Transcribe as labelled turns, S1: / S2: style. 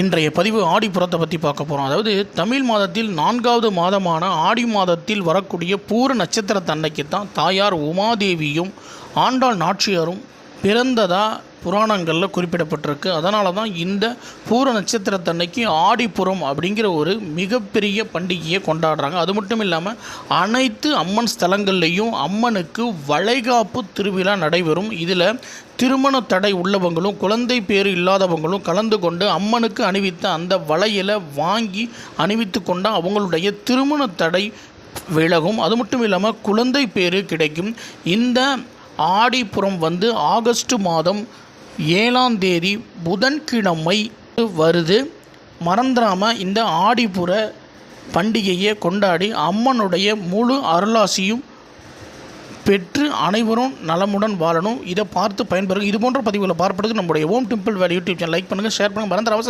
S1: இன்றைய பதிவு ஆடிப்புறத்தை பற்றி பார்க்க போகிறோம் அதாவது தமிழ் மாதத்தில் நான்காவது மாதமான ஆடி மாதத்தில் வரக்கூடிய பூர நட்சத்திரத்தன்னைக்கு தான் தாயார் உமாதேவியும் ஆண்டாள் நாச்சியாரும் பிறந்ததாக புராணங்களில் குறிப்பிடப்பட்டிருக்கு. அதனால தான் இந்த பூர நட்சத்திரத்தன்னைக்கு ஆடிப்புறம் அப்படிங்கிற ஒரு மிகப்பெரிய பண்டிகையை கொண்டாடுறாங்க. அது மட்டும் இல்லாமல் அனைத்து அம்மன் ஸ்தலங்கள்லேயும் அம்மனுக்கு வளைகாப்பு திருவிழா நடைபெறும். இதில் திருமண தடை உள்ளவங்களும் குழந்தை பேர் இல்லாதவங்களும் கலந்து கொண்டு அம்மனுக்கு அணிவித்த அந்த வளையலை வாங்கி அணிவித்து கொண்டால் அவங்களுடைய திருமண தடை விலகும். அது மட்டும் இல்லாமல் குழந்தை பேர் கிடைக்கும். இந்த ஆடிப்புறம் வந்து ஆகஸ்ட் மாதம் ஏழாம் தேதி புதன்கிழமை வருது. மறந்துடாமல் இந்த ஆடிப்புற பண்டிகையை கொண்டாடி அம்மனுடைய முழு அருளாசியும் பெற்று அனைவரும் நலமுடன் வாழணும். இதை பார்த்து பயன்பெறும் இது போன்ற பதிவுகளை பார்ப்பதற்கு நம்முடைய ஓம் டெம்பிள் வேலை யூடியூப் சேனல் லைக் பண்ணுங்கள் ஷேர் பண்ணுங்கள் மறந்துட அவசியம்